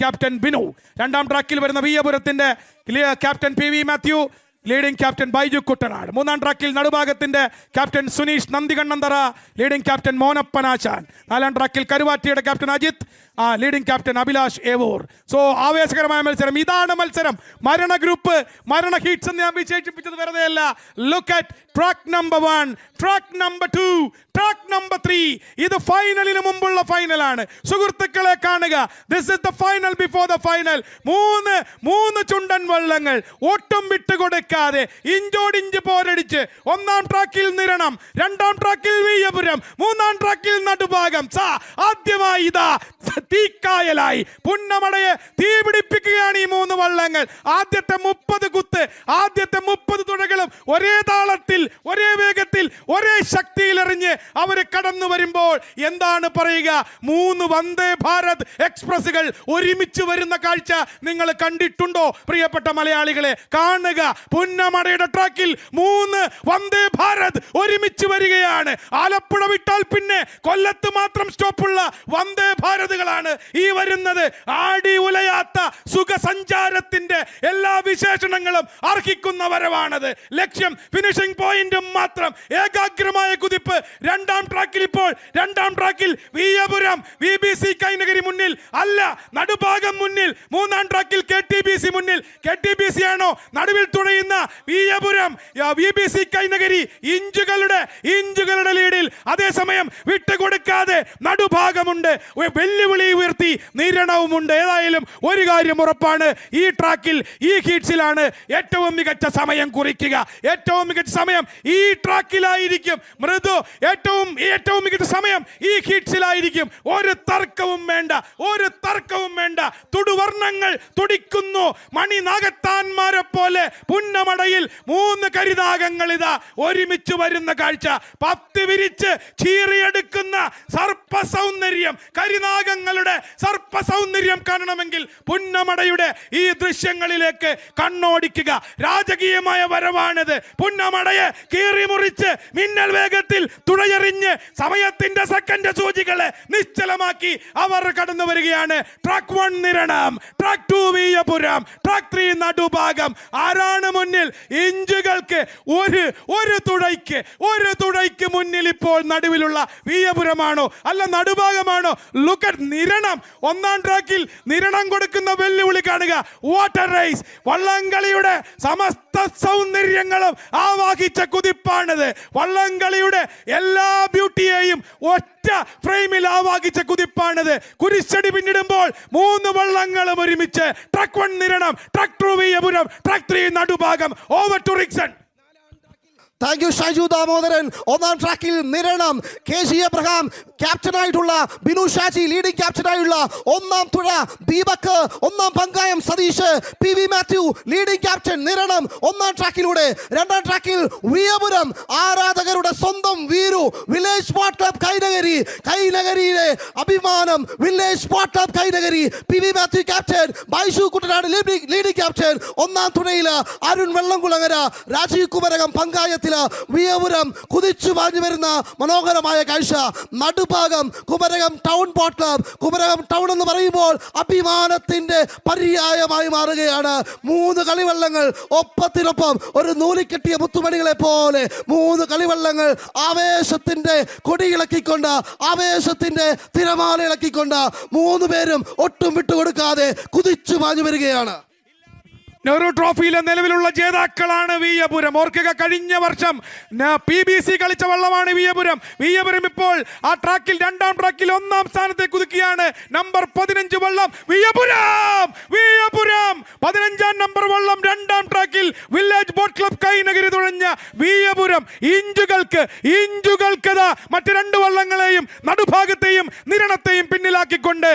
Captain Binu രണ്ടാം ട്രാക്കിൽ വരുന്ന വിയപുരത്തിന്റെ captain P V Mathew leading captain Baiju Kuttanad. മൂന്നാം ട്രാക്കിൽ നടുഭാഗത്തിന്റെ captain Suneesh Nandikannanthara leading captain മോനപ്പനാശാൻ. നാലാം ട്രാക്കിൽ കരുവാറ്റിയുടെ ക്യാപ്റ്റൻ അജിത്. ആ ലീഡിംഗ് ക്യാപ്റ്റൻ അഭിലാഷ് ഏവോർ. സോ ആവേശകരമായ മത്സരം. ഇതാണ് മത്സരം. മരണ ഗ്രൂപ്പ് മരണ ഹീറ്റ്സ് എന്ന് ഞാൻ വിശേഷിപ്പിച്ചത് വെറുതെ അല്ല. Look at track number one track number two track number three ഇത് ഫൈനലിന് മുമ്പുള്ള ഫൈനലാണ് സുഹൃത്തുക്കളെ കാണുക. This is the final before the final മൂന്ന് മൂന്ന് ചുണ്ടൻ വള്ളങ്ങൾ. ഒട്ടും വിട്ടുകൊടുക്കാതെ ഇഞ്ചോടിഞ്ച് പോരടിച്ച് ഒന്നാം ട്രാക്കിൽ നിരണം രണ്ടാം ട്രാക്കിൽ വീയപുരം മൂന്നാം ട്രാക്കിൽ നടുഭാഗം. സാ ആദ്യമായി ഇതാ തീക്കായലായി. പുന്നമടയെ തീപിടിപ്പിക്കുകയാണ് ഈ മൂന്ന് വള്ളങ്ങൾ. ആദ്യത്തെ മുപ്പത് കുത്ത് ആദ്യത്തെ മുപ്പത് തുഴകളും ഒരേ താളത്തിൽ ഒരേ വേഗത്തിൽ ഒരേ ശക്തിയിൽ എറിഞ്ഞ് അവർ കടന്നു വരുമ്പോൾ എന്താണ് പറയുക? മൂന്ന് വന്ദേ ഭാരത് എക്സ്പ്രസ്സുകൾ ഒരുമിച്ച് വരുന്ന കാഴ്ച നിങ്ങൾ കണ്ടിട്ടുണ്ടോ? പ്രിയപ്പെട്ട മലയാളികളെ കാണുക. പുന്നമടയുടെ ട്രാക്കിൽ മൂന്ന് വന്ദേ ഭാരത് ഒരുമിച്ച് വരികയാണ്. ആലപ്പുഴ വിട്ടാൽ പിന്നെ കൊല്ലത്ത് മാത്രം സ്റ്റോപ്പുള്ള വന്ദേ ഭാരതുകളാണ് ഈ വരുന്നത്. ആടി ഉലയാത്ത സുഖസഞ്ചാരത്തിന്റെ എല്ലാ വിശേഷണങ്ങളും അർഹിക്കുന്ന വരവാണത് ലക്ഷ്യം ഫിനിഷിംഗ് പോയിന്റും മാത്രം. ഏകാഗ്രമായ കുതിപ്പ്. രണ്ടാം ട്രാക്കിൽ ഇപ്പോൾ രണ്ടാം ട്രാക്കിൽ Veeyapuram V B C Kainakary മുന്നിൽ അല്ല നടുഭാഗം മുന്നിൽ. മൂന്നാം ട്രാക്കിൽ കെ ടി ബി സി മുന്നിൽ. കെ ടി ബി സി ആണോ? നടുവിൽ തുഴയുന്ന Veeyapuram V B C Kainakary ഇഞ്ചുകളുടെ ഇഞ്ചുകളുടെ ലീഡിൽ. അതേസമയം വിട്ടുകൊടുക്കാതെ നടുഭാഗമുണ്ട്. വെല്ലുവിളി ഉയർത്തി നിരണവുമുണ്ട്. ഏതായാലും ഒരു കാര്യം ഉറപ്പാണ്. ഈ ട്രാക്കിൽ ഈ ഹീറ്റ്സിലാണ് ഏറ്റവും മികച്ച സമയം കുറിക്കുക. ഏറ്റവും മികച്ച സമയം ഈ ട്രാക്കിലായിരിക്കും. മൃദു ഏറ്റവും ഏറ്റവും മികച്ച സമയം ഈ ഹീറ്റ്സിലായിരിക്കും. ഒരു തർക്കവും വേണ്ട ഒരു തർക്കവും വേണ്ട. തുടുവർണങ്ങൾ തുടിക്കുന്നു. മണി നാഗത്താന്മാരെ പോലെ പുന്നമടയിൽ മൂന്ന് കരിനാഗങ്ങൾ ഇതാ ഒരുമിച്ച് വരുന്ന കാഴ്ച. പത്ത് വിരിച്ച് ചീറിയെടുക്കുന്ന സർപ്പ സൗന്ദര്യം കരിനാഗങ്ങളുടെ സർപ്പ സൗന്ദര്യം കാണണമെങ്കിൽ പുന്നമടയുടെ ഈ ദൃശ്യങ്ങളിലേക്ക് കണ്ണോടിക്കുക. രാജകീയമായ വരവാണിത്. പുന്നമടയെ കീറിമുറിച്ച് മിന്നൽ വേഗത്തിൽ തുഴയെറിഞ്ഞ് സമയത്തിന്റെ സെക്കൻഡ് സൂചികളെ നിശ്ചലമാക്കി അവർ കടന്നു വരികയാണ്. Track one Niranam. Track two Veeyapuram. Track three Nadubhagam. ആരാണ് മുന്നിൽ? ഇഞ്ചുകൾക്ക് ഒരു ഒരു തുഴയ്ക്ക് ഒരു തുഴയ്ക്ക് മുന്നിൽ ഇപ്പോൾ നടുവിലുള്ള വീയപുരമാണോ? അല്ല നടുഭാഗമാണോ? ലുക്കറ്റ് നിരണം. ഒന്നാം ട്രാക്കിൽ നിരണം കൊടുക്കുന്ന വെല്ലുവിളി കാണുക. വാട്ടർ റേസ് വള്ളംകളിയുടെ സമസ്ത സൗന്ദര്യങ്ങളും ആവാഹിച്ച കുതിപ്പാണിത്. വള്ളംകളിയുടെ എല്ലാ ബ്യൂട്ടിയെയും ഒറ്റ ഫ്രെയിമിൽ ആവാഹിച്ച കുതിപ്പാണിത്. കുരിശടി പിന്നിടുമ്പോൾ മൂന്ന് വള്ളങ്ങളും ഒരുമിച്ച്. Track one Niranam. Track two Veeyapuram track three Nadubhagam. Over to Rixon thank you Shaju Damodaran ഒന്നാം ട്രാക്കിൽ നിരണം. കെ ജി എബ്രഹാം ക്യാപ്റ്റനായിട്ടുള്ള ബിനു ഷാജി ലീഡിംഗ് ക്യാപ്റ്റനായുള്ള ഒന്നാം തുഴ ദീപക് ഒന്നാം പങ്കായം Satheesh P V Mathew leading captain Niranam. ഒന്നാം ട്രാക്കിലൂടെ രണ്ടാം ട്രാക്കിൽ വിയപുരം ആരാധകരുടെ സ്വന്തം Veeru village sport club Kainakary കൈനഗരിയിലെ അഭിമാനം village sport club Kainakary P V Mathew captain Baishu Kuttanad leading captain ഒന്നാം തുണയിൽ അരുൺ വെള്ളംകുളങ്ങര രാജീവ് കുമരകം പങ്കായത്തിൽ വിയപുരം കുതിച്ചു പാഞ്ഞു വരുന്ന മനോഹരമായ കാഴ്ച. Nadubhagam Kumarakom town club Kumarakom town എന്ന് പറയുമ്പോൾ അഭിമാനത്തിന്റെ പര്യായമായി മാറുകയാണ്. മൂന്ന് കളിവള്ളങ്ങൾ ഒപ്പത്തിനൊപ്പം ഒരു നൂലിക്കെട്ടിയ മുത്തുമണികളെ പോലെ മൂന്ന് കളിവള്ളങ്ങൾ ആവേശത്തിന്റെ കൊടിയിളക്കിക്കൊണ്ട് ആവേശത്തിന്റെ തിരമാല ഇളക്കിക്കൊണ്ട് മൂന്ന് പേരും ഒട്ടും വിട്ടുകൊടുക്കാതെ കുതിച്ചു പാഞ്ഞു വരികയാണ്. നെഹ്റു ട്രോഫിയിലെ നിലവിലുള്ള ജേതാക്കളാണ് വിയപുരം ഓർക്കുക കഴിഞ്ഞ വർഷം പി ബി സി കളിച്ച വള്ളമാണ് വിയപുരം വിയപുരം ഇപ്പോൾ ആ ട്രാക്കിൽ രണ്ടാം ട്രാക്കിൽ ഒന്നാം സ്ഥാനത്തെ കുതുക്കിയാണ് നമ്പർ പതിനഞ്ച് വള്ളം വിയപുരം വിയപുരം പതിനഞ്ചാം നമ്പർ വള്ളം രണ്ടാം ട്രാക്കിൽ വില്ലേജ് ബോട്ട് ക്ലബ് കൈനഗരി തുഴഞ്ഞ വീയപുരം ഇഞ്ചുകൾക്ക് ഇഞ്ചുകൾക്ക് ദാ മറ്റ് രണ്ട് വള്ളങ്ങളെയും നടുഭാഗത്തെയും നിരണത്തെയും പിന്നിലാക്കിക്കൊണ്ട്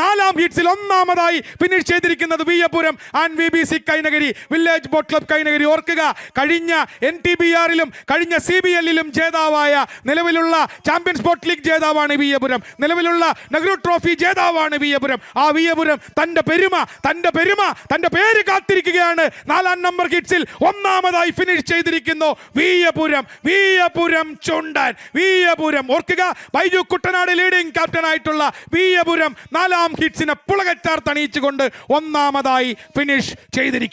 നാലാം ഹീറ്റ്സിൽ ഒന്നാമതായി ഫിനിഷ് ചെയ്തിരിക്കുന്നത് Veeyapuram and V B C Kainakary village boat club Kainakary. ഓർക്കുക കഴിഞ്ഞ എൻ ടി ബി ആറിലും കഴിഞ്ഞ സി ബി എല്ലിലും ജേതാവായ നിലവിലുള്ള ചാമ്പ്യൻസ് ബോട്ട് ലീഗ് ജേതാവാണ് വീയപുരം നിലവിലുള്ള നെഹ്റു ട്രോഫി ജേതാവാണ് വീയപുരം ആ വീയപുരം തന്റെ പെരുമ തന്റെ പെരുമ തന്റെ പേര് കാത്തിരിക്കുകയാണ്. നാലാം നമ്പർ കിഡ്സിൽ ഒന്നാമതായി ഫിനിഷ് ചെയ്തിരിക്കുന്നു. വീയപുരം വീയപുരം ചുണ്ടൻ വീയപുരം. ഓർക്കുക ബൈജു കുട്ടനാട് ലീഡിംഗ് ക്യാപ്റ്റൻ ആയിട്ടുള്ള വീയപുരം നാലാം ഹിറ്റ്സിനെ പുളകറ്റാർ തണിയിച്ചുകൊണ്ട് ഒന്നാമതായി ഫിനിഷ് ചെയ്തിരിക്കുന്നു.